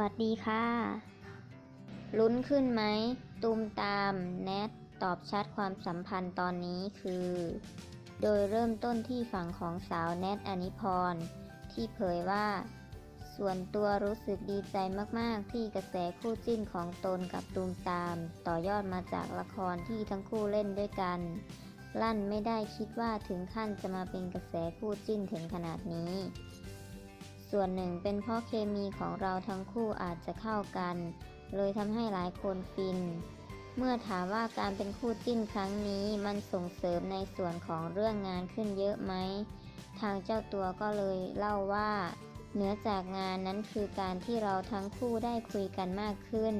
วัสดีค่ะ ลุ้นขึ้นไหมตูมตามแนทตอบชัดความสัมพันธ์ตอนนี้คือ โดยเริ่มต้นที่ฝั่งของสาวแนทอนิพร ที่เผยว่า ส่วนตัวรู้สึกดีใจมาก ๆ ที่กระแสคู่จิ้นของตนกับตูมตาม ต่อยอดมาจากละครที่ทั้งคู่เล่นด้วยกัน ลั่นไม่ได้คิดว่าถึงขั้นจะมาเป็นกระแสคู่จิ้นถึงขนาดนี้ ส่วนหนึ่งเป็นเพราะเคมีของเราทั้งคู่อาจจะเข้ากัน เลยทำให้หลายคนฟิน เมื่อถามว่าการเป็นคู่จิ้นครั้งนี้มันส่งเสริมในส่วนของเรื่องงานขึ้นเยอะไหม ทางเจ้าตัวก็เลยเล่าว่า เหนือจากงานนั้นคือการที่เราทั้งคู่ได้คุยกันมากขึ้น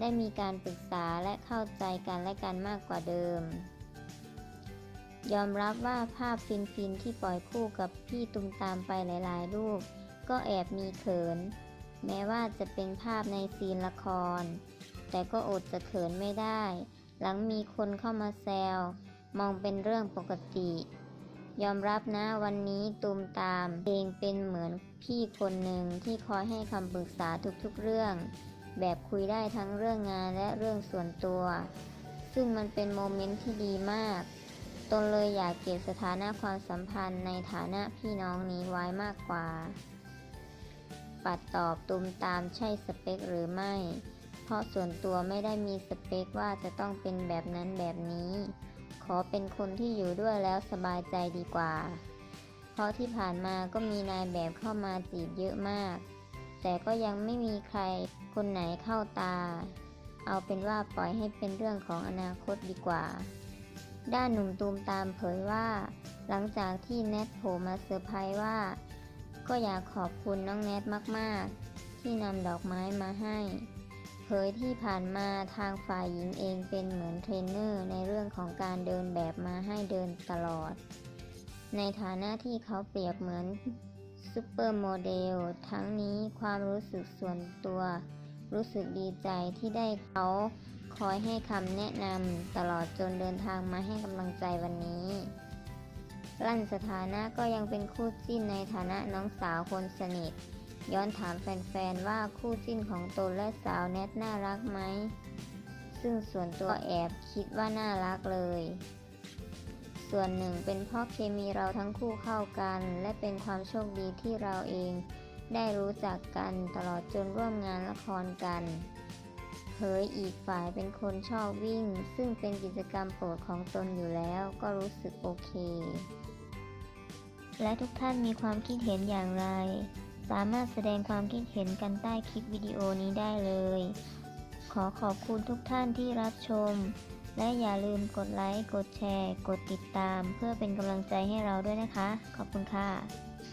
ได้มีการปรึกษาและเข้าใจกันและกันมากกว่าเดิมยอมรับว่าภาพฟินๆที่ปล่อยคู่กับพี่ตุมตามไปหลาย ๆ รูป ก็แอบมีเขิน แม้ว่าจะเป็นภาพในซีนละคร แต่ก็อดจะเขินไม่ได้ หลังมีคนเข้ามาแซว มองเป็นเรื่องปกติ ยอมรับนะวันนี้ตูมตามเองเป็นเหมือนพี่คนหนึ่งที่คอยให้คำปรึกษาทุกๆเรื่อง แบบคุยได้ทั้งเรื่องงานและเรื่องส่วนตัว ซึ่งมันเป็นโมเมนต์ที่ดีมากตนเลยอยากเก็บสถานะความสัมพันธ์ในฐานะพี่น้องนี้ไว้มากกว่า ปัดตอบตุมตามใช่สเปคหรือไม่ เพราะส่วนตัวไม่ได้มีสเปคว่าจะต้องเป็นแบบนั้นแบบนี้ ขอเป็นคนที่อยู่ด้วยแล้วสบายใจดีกว่า เพราะที่ผ่านมาก็มีนายแบบเข้ามาจีบเยอะมาก แต่ก็ยังไม่มีใครคนไหนเข้าตา เอาเป็นว่าปล่อยให้เป็นเรื่องของอนาคตดีกว่า ด้านหนุ่มตูมตามเผยว่า หลังจากที่แนทโผลมาเซอร์ไพรส์ว่า ก็อยากขอบคุณน้องแนทมากๆ ที่นำดอกไม้มาให้ เผยที่ผ่านมาทางฝ่ายหญิงเองเป็นเหมือนเทรนเนอร์ในเรื่องของการเดินแบบมาให้เดินตลอด ในฐานะที่เขาเปรียบเหมือนซูเปอร์โมเดล ทั้งนี้ความรู้สึกส่วนตัว รู้สึกดีใจที่ได้เขาคอยให้คำแนะนำตลอดจนเดินทางมาให้กำลังใจวันนี้ ลั่นสถานะก็ยังเป็นคู่จิ้นในฐานะน้องสาวคนสนิท ย้อนถามแฟนๆ ว่าคู่จิ้นของตนและสาวแนทน่ารักไหม ซึ่งส่วนตัวแอบคิดว่าน่ารักเลย ส่วนหนึ่งเป็นเพราะเคมีเราทั้งคู่เข้ากัน และเป็นความโชคดีที่เราเอง ได้รู้จักกันตลอดจนร่วมงานละครกัน ผยอีกฝ่ายเป็นคนชอบวิ่ง ซึ่งเป็นกิจกรรมโปรดของตนอยู่แล้วก็รู้สึกโอเค และทุกท่านมีความคิดเห็นอย่างไร สามารถแสดงความคิดเห็นกันใต้คลิปวิดีโอนี้ได้เลย ขอขอบคุณทุกท่านที่รับชม และอย่าลืมกดไลค์ กดแชร์ กดติดตาม เพื่อเป็นกำลังใจให้เราด้วยนะคะ ขอบคุณค่ะ